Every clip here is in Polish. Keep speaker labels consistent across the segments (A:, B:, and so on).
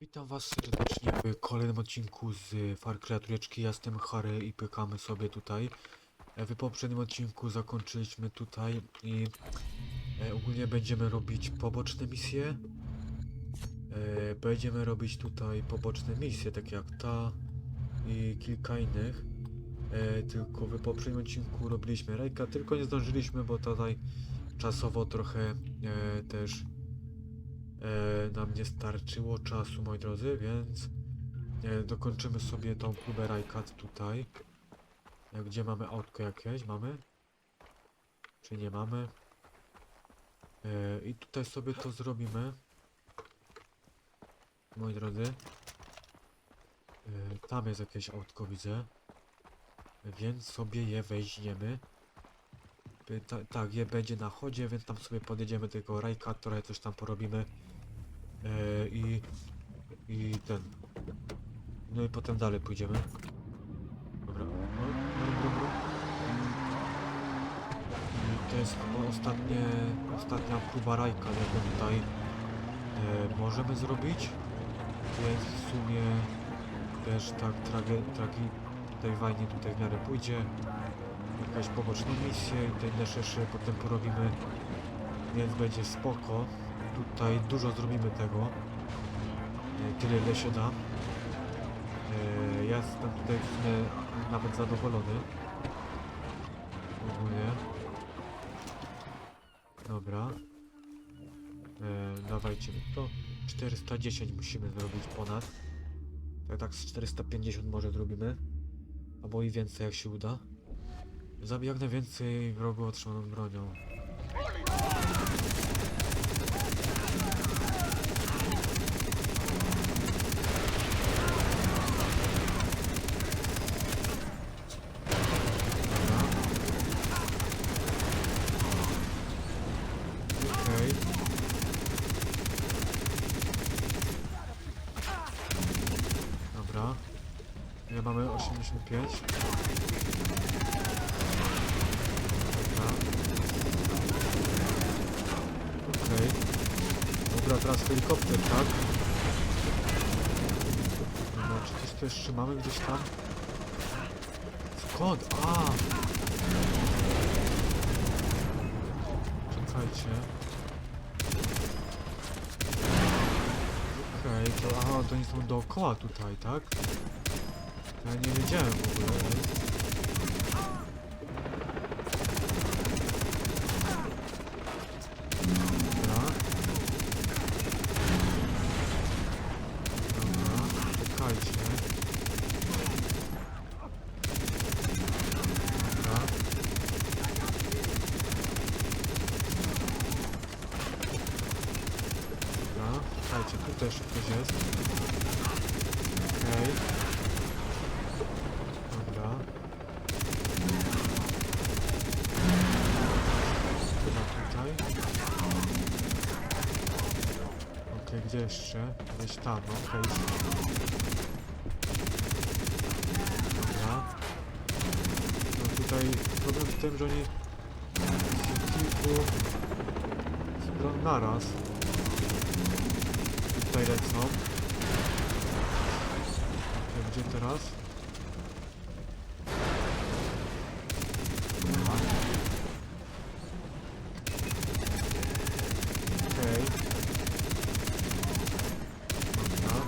A: Witam was serdecznie w kolejnym odcinku z Far Cry Trójeczki. Ja jestem Harry i pykamy sobie tutaj. E, W poprzednim odcinku zakończyliśmy tutaj i e, ogólnie będziemy robić poboczne misje. E, Będziemy robić tutaj poboczne misje, takie jak ta i kilka innych. Tylko w poprzednim odcinku robiliśmy rejka, tylko nie zdążyliśmy, bo tutaj czasowo trochę też e, nam nie starczyło czasu, moi drodzy, więc e, dokończymy sobie tą próbę Rajkat tutaj. E, gdzie mamy autko jakieś? Mamy? Czy nie mamy? E, I tutaj sobie to zrobimy. Moi drodzy. E, tam jest jakieś autko, widzę. Więc sobie je weźmiemy. Ta, tak, je będzie na chodzie, więc tam sobie podjedziemy tego rajka, trochę coś tam porobimy. E, I i ten. No i potem dalej pójdziemy. Dobra. No, to jest chyba ostatnie, ostatnia próba rajka, jaką tutaj e, możemy zrobić. Więc w sumie też tak trage, tragi tej fajnie tutaj w miarę pójdzie. Jakaś poboczna misja i te inne rzeczy potem porobimy. Więc będzie spoko. Tutaj dużo zrobimy tego. E, Tyle ile się da. E, Ja jestem tutaj nawet zadowolony. Ogólnie. Dobra. E, dawajcie mi to. 410 musimy zrobić ponad. Tak, tak z 450 może zrobimy. Albo i więcej jak się uda. Zabij jak najwięcej wrogów otrzymaną bronią. Okej. Dobra. Ja mamy 85. Dobra. Okej. Dobra, teraz helikopter, tak? Dobra, czy coś tu jeszcze mamy gdzieś tam? Skąd? A! Czekajcie. Okej, to aha, to oni są dookoła tutaj, tak? Ja nie wiedziałem w ogóle. ej. Dobra. Dobra, czekajcie. Dobra. Dobra, czekajcie, tu też ktoś jest. Okej. Dobra. Chyba tutaj. Okej, gdzie jeszcze? Gdzieś tam, okej. Dobra. No tutaj problem w tym, że oni z kilku stron naraz tutaj lecą. Gdzie teraz? Okej. Dobra.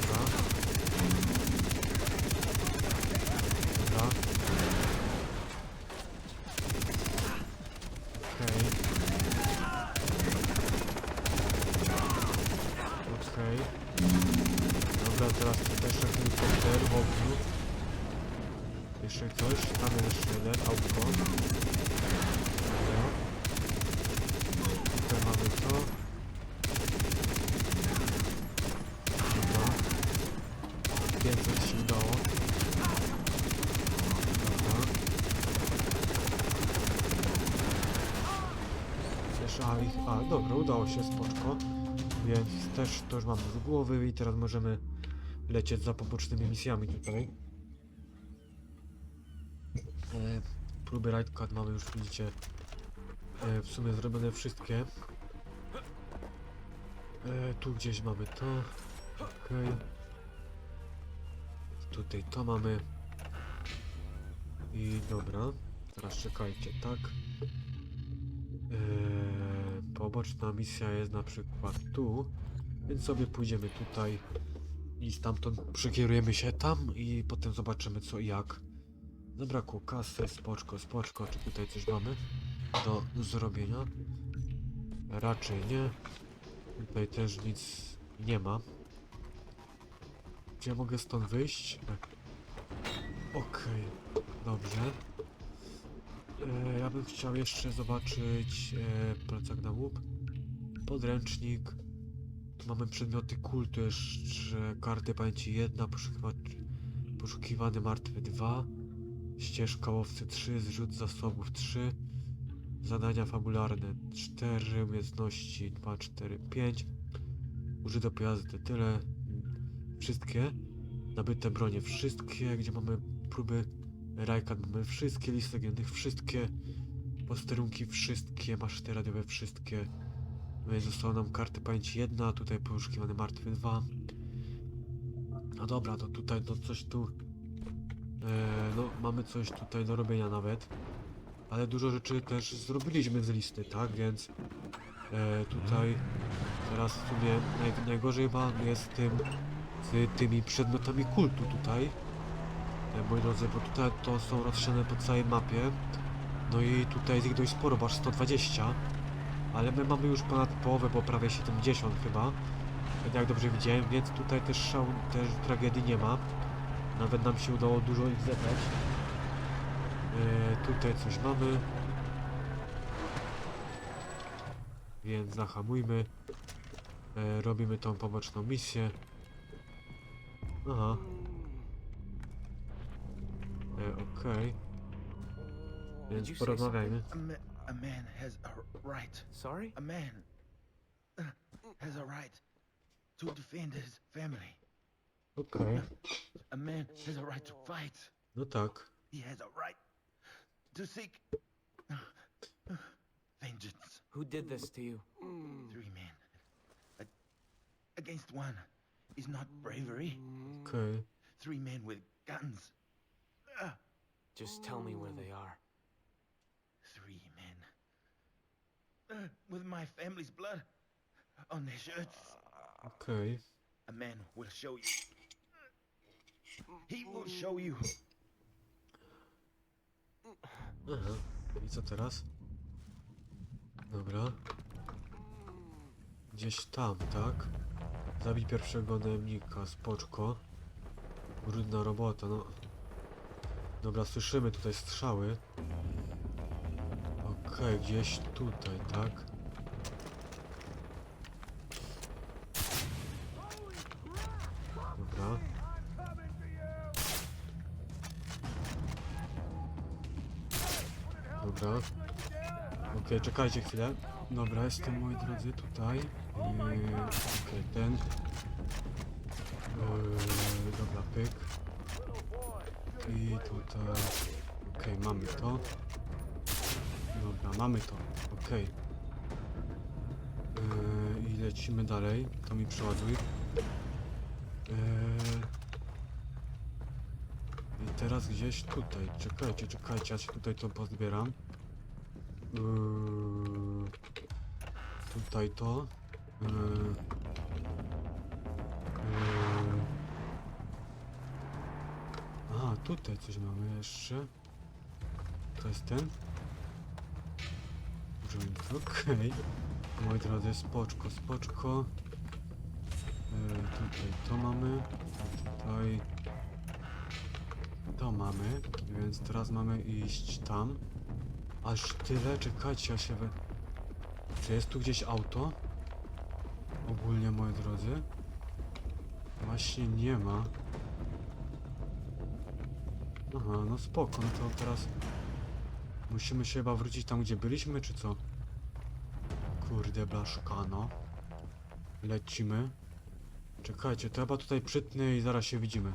A: Dobra. Dobra. Okej. Okej. Dobra, teraz tutaj jeszcze helikopter w ogniu. Jeszcze jest jeszcze jeden, autko. Tutaj mamy to. Dobra. Więcej się udało. A, ich, a, dobra, udało się, spoczko. Więc też to już mamy z głowy i teraz możemy lecieć za pobocznymi misjami tutaj. E, próby Cut mamy już, widzicie, e, w sumie zrobione wszystkie. E, tu gdzieś mamy to. Okej. Tutaj to mamy. I dobra. Teraz czekajcie, tak? Poboczna misja jest na przykład tu. Więc sobie pójdziemy tutaj. I stamtąd przekierujemy się tam i potem zobaczymy co i jak. Zabrakło kasy, spoczko, spoczko. Czy tutaj coś mamy do zrobienia? Raczej nie. Tutaj też nic nie ma. Czy ja mogę stąd wyjść? Tak. Okej, dobrze. E, ja bym chciał jeszcze zobaczyć e, plecak na łup. Podręcznik. Tu mamy przedmioty kultu, jeszcze karty pamięci 1, poszukiwacz, poszukiwany martwy 2, ścieżka łowcy 3, zrzut zasobów 3, zadania fabularne 4, umiejętności 2, 4, 5, użyte pojazdy tyle, wszystkie, nabyte bronie wszystkie, gdzie mamy próby? Rajkan, mamy wszystkie. Listy legendy, wszystkie. Posterunki, wszystkie. Maszty radiowe, wszystkie. Więc została nam karty pamięci jedna, tutaj poszukiwany martwy dwa. No dobra, to tutaj to coś tu. E, no, mamy coś tutaj do robienia nawet. Ale dużo rzeczy też zrobiliśmy z listy, tak? Więc e, tutaj teraz w sumie naj, najgorzej chyba jest tym z tymi przedmiotami kultu tutaj. E, moi drodzy, bo tutaj to są rozsiane po całej mapie. No i tutaj jest ich dość sporo, bo aż 120. Ale my mamy już ponad połowę, bo prawie 70 chyba. Jak dobrze widziałem, więc tutaj też szału, też tragedii nie ma. Nawet nam się udało dużo ich zebrać. E, tutaj coś mamy. Więc zahamujmy. E, robimy tą poboczną misję. Aha. E, Okej.
B: Did
A: Więc porozmawiajmy.
C: A, ma- a man has a right.
B: Sorry?
C: A man uh, has a right to defend his family.
A: Okej.
C: A man has a right to fight.
A: No tak.
C: He has a right to seek uh, vengeance.
B: Who did this to you?
C: Three men a- against one is not bravery.
A: Okay.
C: Three men with guns. Uh,
B: Just tell me where they are.
C: three men uh, with my family's blood on their shirts.
A: Okay.
C: A man will show you. He will show you.
A: Aha. I co teraz? Dobra. Gdzieś tam, tak? Zabij pierwszego najemnika, spoczko. Brudna robota, no. Dobra, słyszymy tutaj strzały. Okej, gdzieś tutaj, tak? Dobra. Okej, czekajcie chwilę. Dobra, jestem moi drodzy tutaj. Yy, Okej, ten. Yy, dobra, pyk. I tutaj. Okej, mamy to. Dobra, mamy to. Okej. Yy, I lecimy dalej. To mi przeładuj. Yy, I teraz gdzieś tutaj. Czekajcie, czekajcie, ja się tutaj to pozbieram. Yy, tutaj to. Yy, yy. A, tutaj coś mamy jeszcze. To jest ten. Joint, okej. Moi drodzy, spoczko, spoczko. Tutaj to mamy. Tutaj to mamy, więc teraz mamy iść tam. Aż tyle, czekajcie, ja się we... Czy jest tu gdzieś auto? Ogólnie, moi drodzy. Właśnie nie ma. Aha, no spoko, no to teraz... Musimy się chyba wrócić tam, gdzie byliśmy, czy co? Kurde, blaszkano. Lecimy. Czekajcie, to chyba tutaj przytnę i zaraz się widzimy.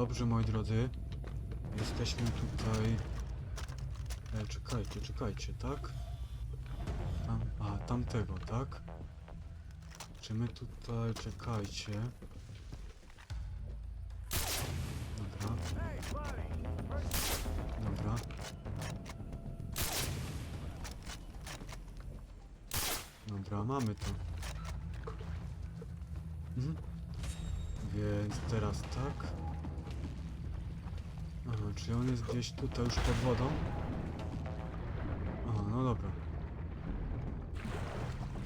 A: Dobrze, moi drodzy. Jesteśmy tutaj... E, czekajcie, czekajcie, tak? Tam, a, tamtego, tak? Czy my tutaj... Czekajcie. Czy on jest gdzieś tutaj już pod wodą? Aha, no dobra.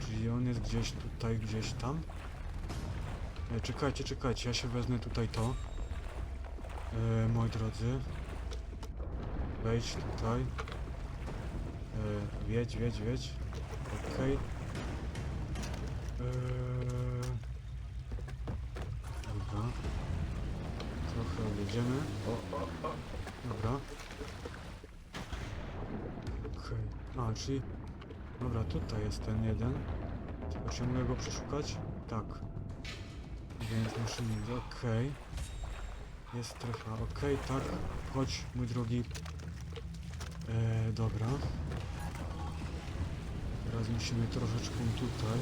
A: Czyli on jest gdzieś tutaj, gdzieś tam? E, czekajcie, czekajcie, ja się wezmę tutaj to. E, moi drodzy. Wejdź tutaj. E, wiedź, wiedź, wiedź. Okej. Eee, Dobra. Trochę odjedziemy. O, o, o. Dobra. Okej. A, czyli... Dobra, tutaj jest ten jeden. Czy mogę go przeszukać? Tak. Więc mieć... Okej. Jest strefa. Okej, tak. Chodź, mój drogi. Eee, dobra. Teraz musimy troszeczkę tutaj.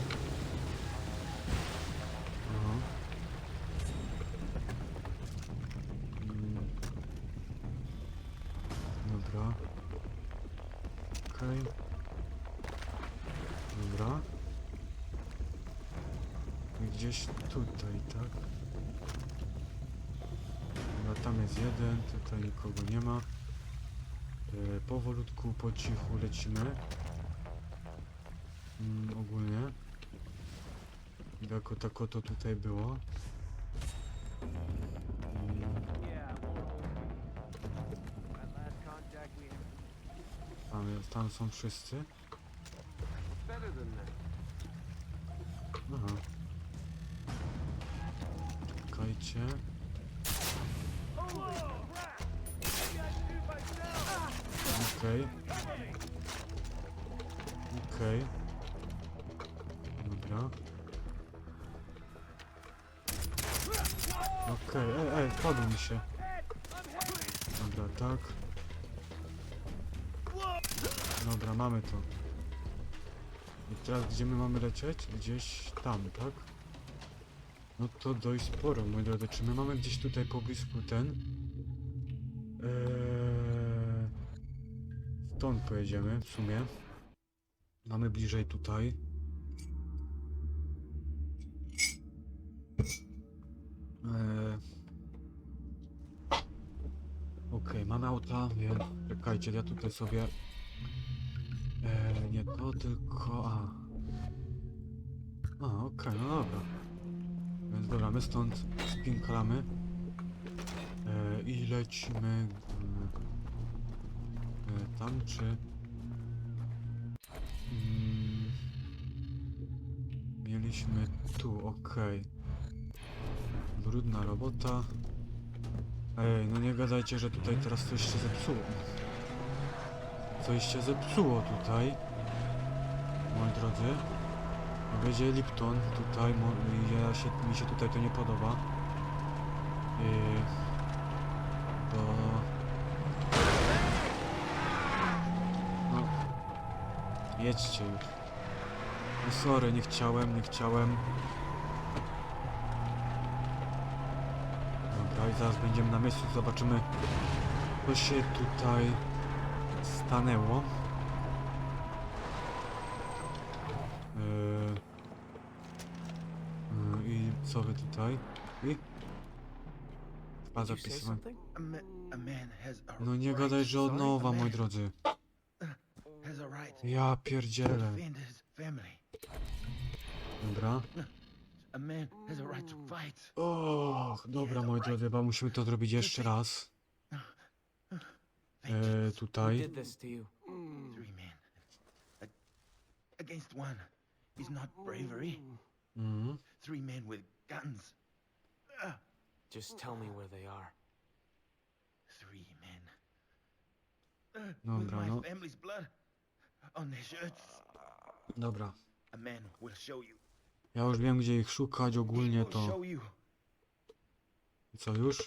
A: Lecimy. Mm, ogólnie. Jako tako to tutaj było. Tam, tam są wszyscy. Aha. Czekajcie. Okej. Padł mi się. Dobra, tak. Dobra, mamy to. I teraz gdzie my mamy lecieć? Gdzieś tam, tak? No to dość sporo, moi drodzy. Czy my mamy gdzieś tutaj poblisku ten? Eee... Stąd pojedziemy, w sumie. Mamy bliżej tutaj. Eee... Okej, mamy auta, więc czekajcie, ja tutaj sobie... Eee, nie to, tylko... A, a okej, no dobra. Więc dobra, my stąd spinkalamy. Eee, I lecimy... E, tam czy... Mm, mieliśmy tu, okej. Brudna robota. Ej, no nie gadajcie, że tutaj teraz coś się zepsuło. Coś się zepsuło tutaj. Moi drodzy. Będzie Lipton tutaj, ja się, mi się tutaj to nie podoba. Yy, to... No, jedźcie już. No sorry, nie chciałem, nie chciałem. Zaraz będziemy na miejscu, zobaczymy, co się tutaj stanęło. Yy, yy, I co wy tutaj? I? Chyba No nie gadaj, że od nowa, moi drodzy. Ja pierdzielę. Dobra.
C: A man has a right to fight.
A: Och, dobra, moi drodzy, chyba musimy to zrobić jeszcze raz. E,
C: Vengeance.
B: Who
A: tutaj.
B: did this to you?
C: Three men. A- against one is not bravery.
A: Mhm.
C: Three men with guns. Ah,
B: Just tell me where they are.
C: three men. Uh, with
A: Dobra,
C: my
A: no.
C: family's blood on their shirts.
A: Dobra.
C: A man will show you.
A: Ja już wiem, gdzie ich szukać, ogólnie to... I co już?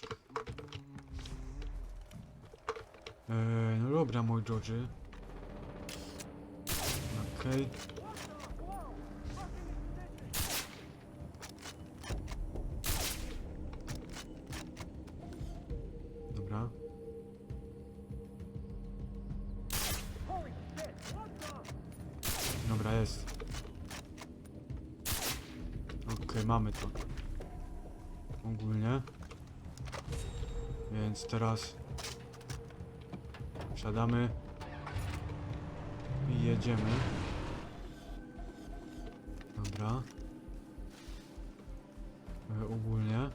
A: Eee, no dobra, mój George. Okej. Dobra. Teraz wsiadamy i jedziemy. Dobra. E, ogólnie.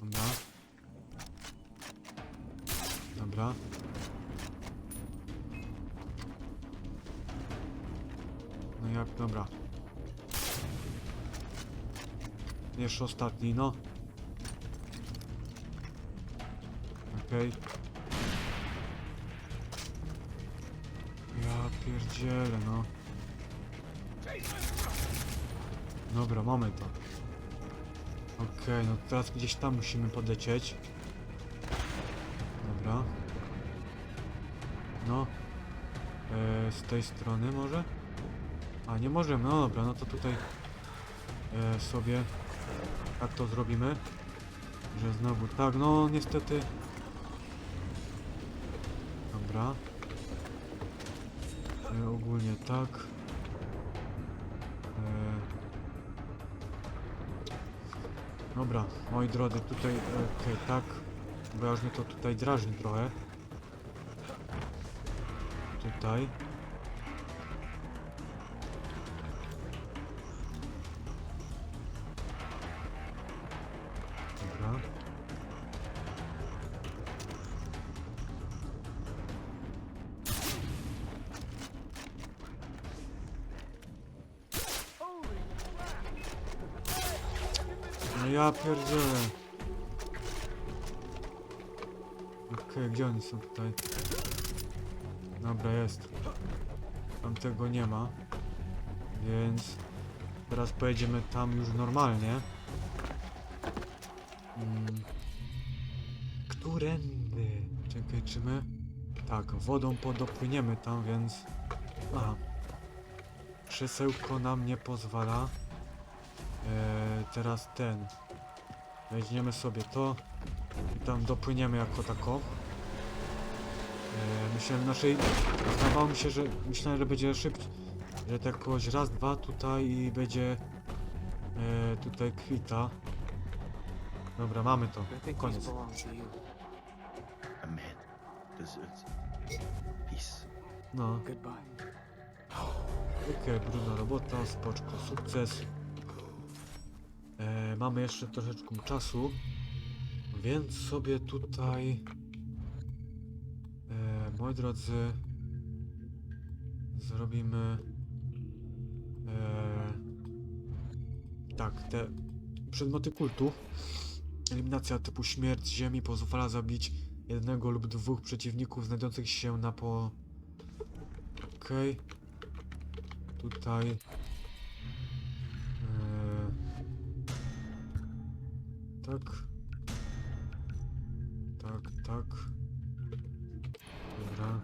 A: Dobra. Dobra. No jak, dobra. Jeszcze ostatni, no. Okej. Ja pierdzielę, no. Dobra, mamy to. Okej, no teraz gdzieś tam musimy podlecieć. Dobra. No. E, z tej strony może? A, nie możemy, no dobra, no to tutaj e, sobie tak to zrobimy. Że znowu tak, no niestety. Dobra. E, ogólnie tak. E, dobra, moi drodzy, tutaj, okej, tak. Bo ja już mnie to tutaj drażni trochę. Tutaj. Ja pierdzielę. Okej, gdzie oni są tutaj? Dobra, jest. Tam tego nie ma. Więc teraz pojedziemy tam już normalnie. Mm. Którędy? Czekaj, czy my... Tak, wodą podopłyniemy tam, więc... Aha. Krzesełko nam nie pozwala. Eee, teraz ten. Weźmiemy sobie to i tam dopłyniemy jako tako. Eee, myślałem naszej... Zdawało mi się, że... Myślałem, że będzie szybciej. Że tak jakoś raz, dwa tutaj i będzie... Eee, tutaj kwita. Dobra, mamy to. Koniec.
C: peace.
A: No.
B: Goodbye.
A: Okej, brudna robota, spoczko, sukces. E, mamy jeszcze troszeczkę czasu, więc sobie tutaj, e, moi drodzy, zrobimy e, tak, te przedmioty kultu. Eliminacja typu śmierć ziemi pozwala zabić jednego lub dwóch przeciwników znajdujących się na po... Okej. Tutaj... tak. Tak, tak. Dobra.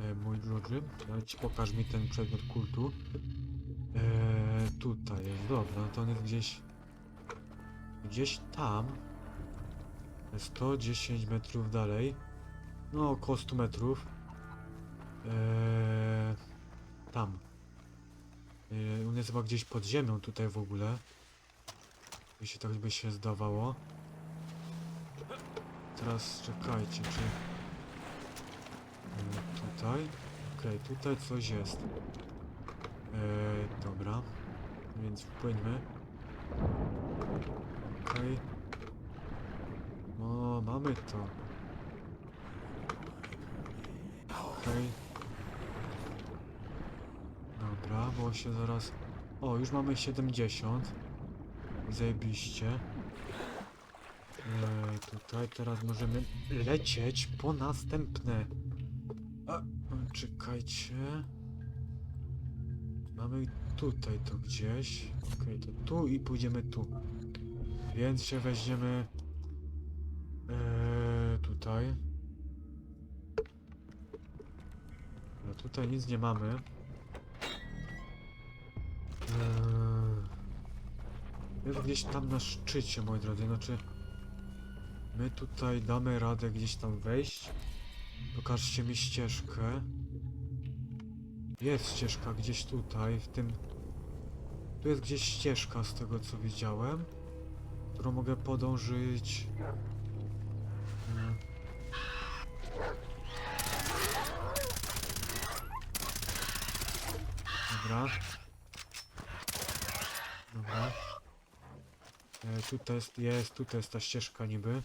A: E, mój drogi, ci pokaż mi ten przedmiot kultu. E, tutaj jest, dobra, to on jest gdzieś... Gdzieś tam. 110 metrów dalej. No, około 100 metrów. Eee, tam. Eee, on jest chyba gdzieś pod ziemią tutaj w ogóle. Się tak by się zdawało. Teraz czekajcie, czy... Eee, tutaj? Okej, tutaj coś jest. Eee, dobra. Więc wpłyńmy. Okej. O, mamy to. Okej. Dobra, bo się zaraz... O, już mamy 70. Zajebiście. Eee, tutaj teraz możemy lecieć po następne A, czekajcie. Mamy tutaj to gdzieś. Okej, to tu i pójdziemy tu. Więc się weźmiemy eee, tutaj. No tutaj nic nie mamy. Eee, jest gdzieś tam na szczycie, moi drodzy. Znaczy, my tutaj damy radę gdzieś tam wejść. Pokażcie mi ścieżkę. Jest ścieżka gdzieś tutaj, w tym... Tu jest gdzieś ścieżka z tego co widziałem, którą mogę podążyć. Mm. Dobra. Dobra. E, tutaj jest, jest, tutaj jest ta ścieżka niby,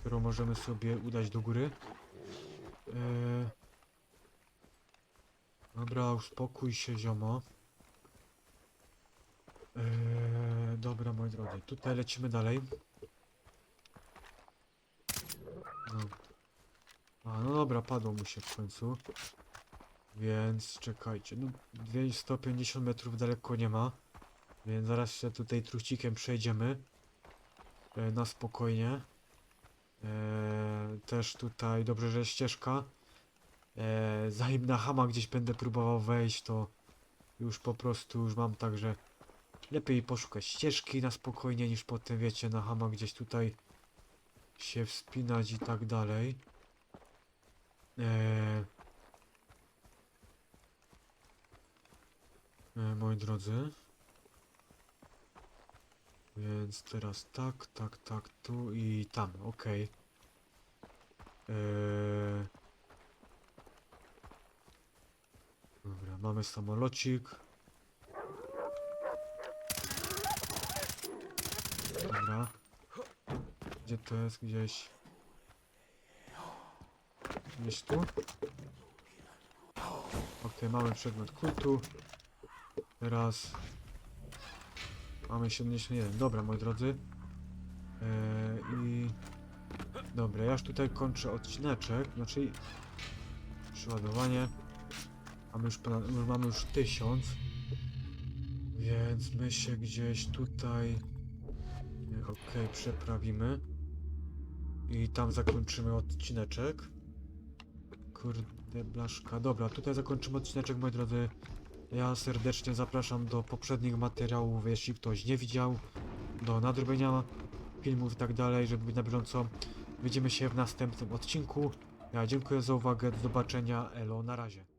A: którą możemy sobie udać do góry. E, dobra, uspokój się ziomo. E, dobra, moi drodzy, tutaj lecimy dalej. No. A, no dobra, padło mu się w końcu. Więc czekajcie, no 250 metrów daleko nie ma. Więc zaraz się tutaj truścikiem przejdziemy. E, na spokojnie. E, też tutaj dobrze, że ścieżka. E, zanim na hama gdzieś będę próbował wejść, to już po prostu już mam tak, że lepiej poszukać ścieżki na spokojnie niż potem wiecie na hama gdzieś tutaj się wspinać i tak dalej. Moi drodzy. Więc teraz tak, tak, tak, tu i tam, okej. Eee... Dobra, mamy samolocik. Dobra. Gdzie to jest? Gdzieś. Gdzieś tu? Okej, mamy przedmiot kultu. Teraz Mamy 71. Dobra, moi drodzy. Eee, I... Dobra, ja już tutaj kończę odcineczek. Znaczy... Przeładowanie. Mamy już, ponad, mamy już 1000. Więc my się gdzieś tutaj... Okej, przeprawimy. I tam zakończymy odcineczek. Kurde, blaszka. Dobra, tutaj zakończymy odcineczek, moi drodzy. Ja serdecznie zapraszam do poprzednich materiałów, jeśli ktoś nie widział, do nadrobienia filmów i tak dalej, żeby być na bieżąco. Widzimy się w następnym odcinku. Ja dziękuję za uwagę, do zobaczenia, elo, na razie.